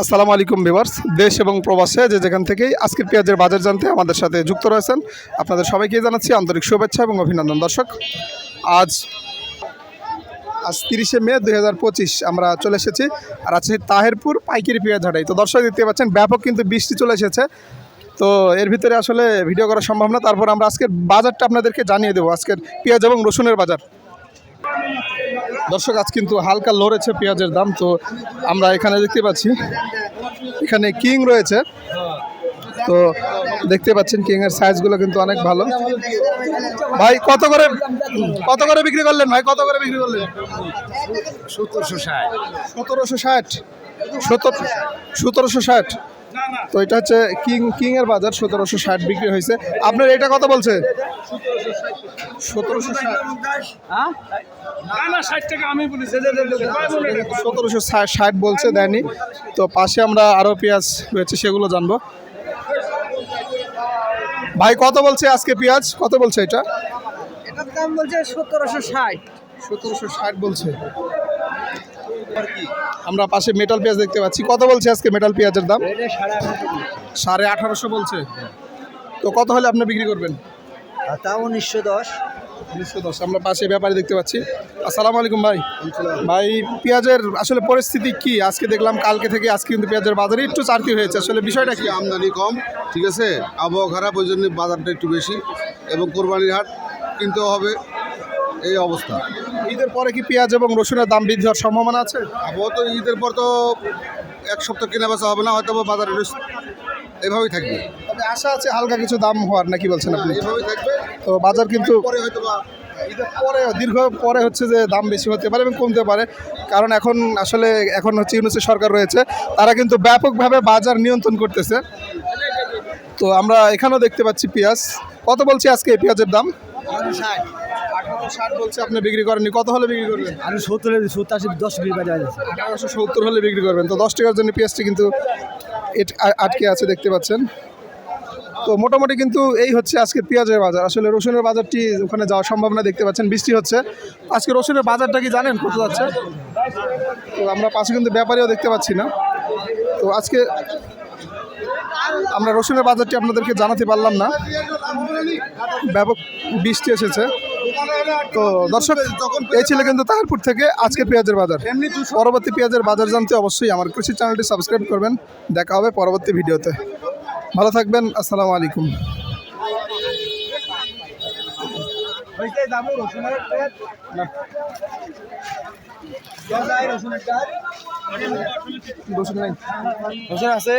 আসসালামু আলাইকুম ভিভার্স দেশ এবং প্রবাসে যে যেখান থেকেই আজকের পেঁয়াজের বাজার জানতে আমাদের সাথে যুক্ত রয়েছেন, আপনাদের সবাইকে জানাচ্ছি আন্তরিক শুভেচ্ছা এবং অভিনন্দন দর্শক। আজ আজ তিরিশে মে দুই হাজার পঁচিশ আমরা চলে এসেছি আর আছে তাহেরপুর পাইকারি পেঁয়াজ হাটাই। তো দর্শক দেখতে পাচ্ছেন, ব্যাপক কিন্তু বৃষ্টি চলে এসেছে। তো এর ভিতরে আসলে ভিডিও করা সম্ভব না। তারপর আমরা আজকের বাজারটা আপনাদেরকে জানিয়ে দেবো, আজকের পেঁয়াজ এবং রসুনের বাজার। দর্শক আজ কিন্তু হালকা লড়েছে পেঁয়াজের দাম তো আমরা এখানে দেখতে পাচ্ছি এখানে কিং রয়েছে। তো দেখতে পাচ্ছেন কিং এর সাইজগুলো কিন্তু অনেক ভালো। ভাই কত করে কত করে বিক্রি করলেন ভাই? কত করে বিক্রি করলেন? সত্তরশো ষাট। সতেরোশো ষাট। সতেরোশো ষাট। তো এটা হচ্ছে কিং কিং এর বাজার সতেরোশো ষাট বিক্রি হয়েছে। আপনার এটা কত বলছে? সতেরোশো ষাট। বলি সতেরোশো ষাট বলছে দেয়নি। তো পাশে আমরা আরও পেঁয়াজ রয়েছে সেগুলো জানব। ভাই কত বলছে আজকে পেঁয়াজ? কত বলছে এটা? এটার দাম বলছে সতেরোশো ষাট। সতেরোশো ষাট বলছে। আমরা পাশে মেটাল পেঁয়াজ দেখতে পাচ্ছি। কত বলছে আজকে মেটাল পেঁয়াজের দাম? সাড়ে আঠারোশো বলছে। তো কত হলে আপনি বিক্রি করবেন? তা উনিশশো দশ। উনিশশো দশ। আমরা পাশে ব্যাপারে দেখতে পাচ্ছি। আসসালামু আলাইকুম ভাই। ভাই পেঁয়াজের আসলে পরিস্থিতি কি? আজকে দেখলাম কালকে থেকে আজকে কিন্তু পেঁয়াজের বাজারে একটু চারতি হয়েছে। আসলে বিষয়টা কি কি? আমদানি কম ঠিক আছে? আবহাওয়া খারাপ ওই জন্য বাজারটা একটু বেশি। এবং কোরবানির হাট কিনতেও হবে এই অবস্থা। ঈদের পরে কি পেঁয়াজ এবং রসুনের দাম বৃদ্ধি হওয়ার সম্ভাবনা আছে? আবহাওয়া তো ঈদের পর তো এক সপ্তাহ কেনা বেচা হবে না হয়তো বাজারে এভাবেই থাকবে। তবে আশা আছে হালকা কিছু দাম হওয়ার নাকি বলছেন আপনি? এভাবেই থাকবে। তো বাজার কিন্তু পরে হয়তো বা ঈদের পরে দীর্ঘ পরে হচ্ছে যে দাম বেশি হতে পারে এবং কমতে পারে। কারণ এখন আসলে এখন হচ্ছে ইউনুসের সরকার রয়েছে তারা কিন্তু ব্যাপকভাবে বাজার নিয়ন্ত্রণ করতেছে। তো আমরা এখানেও দেখতে পাচ্ছি পেঁয়াজ। কত বলছি আজকে এই পেঁয়াজের দাম? ষাট ষাট বলছে আপনি বিক্রি করেননি? কত হলে বিক্রি করবেন? সত্তর সত্তর আশি দশ বিশ বাজার আছে আঠারোশো সত্তর হলে বিক্রি করবেন। তো দশ টাকার জন্য পেঁয়াজটি কিন্তু আটকে আছে দেখতে পাচ্ছেন। তো মোটামুটি কিন্তু এই হচ্ছে আজকে পেঁয়াজের বাজার। আসলে রসুনের বাজারটি ওখানে যাওয়ার সম্ভাবনা দেখতে পাচ্ছেন বৃষ্টি হচ্ছে। আজকে রসুনের বাজারটা কি জানেন কত যাচ্ছে? তো আমরা পাশে কিন্তু ব্যাপারেও দেখতে পাচ্ছি না। তো আজকে আমরা রসুনের বাজারটি আপনাদেরকে জানাতে পারলাম না। ব্যাপক বৃষ্টি এসেছে। তো দর্শক, এই ছিল কিন্তু তাহারপুর থেকে আজকে পেঁয়াজের বাজার। পরবর্তী পেঁয়াজের বাজার জানতে অবশ্যই আমার কৃষি চ্যানেলটি সাবস্ক্রাইব করবেন। দেখা হবে পরবর্তী ভিডিওতে। ভালো থাকবেন, আসসালামু আলাইকুম। রসুন আছে।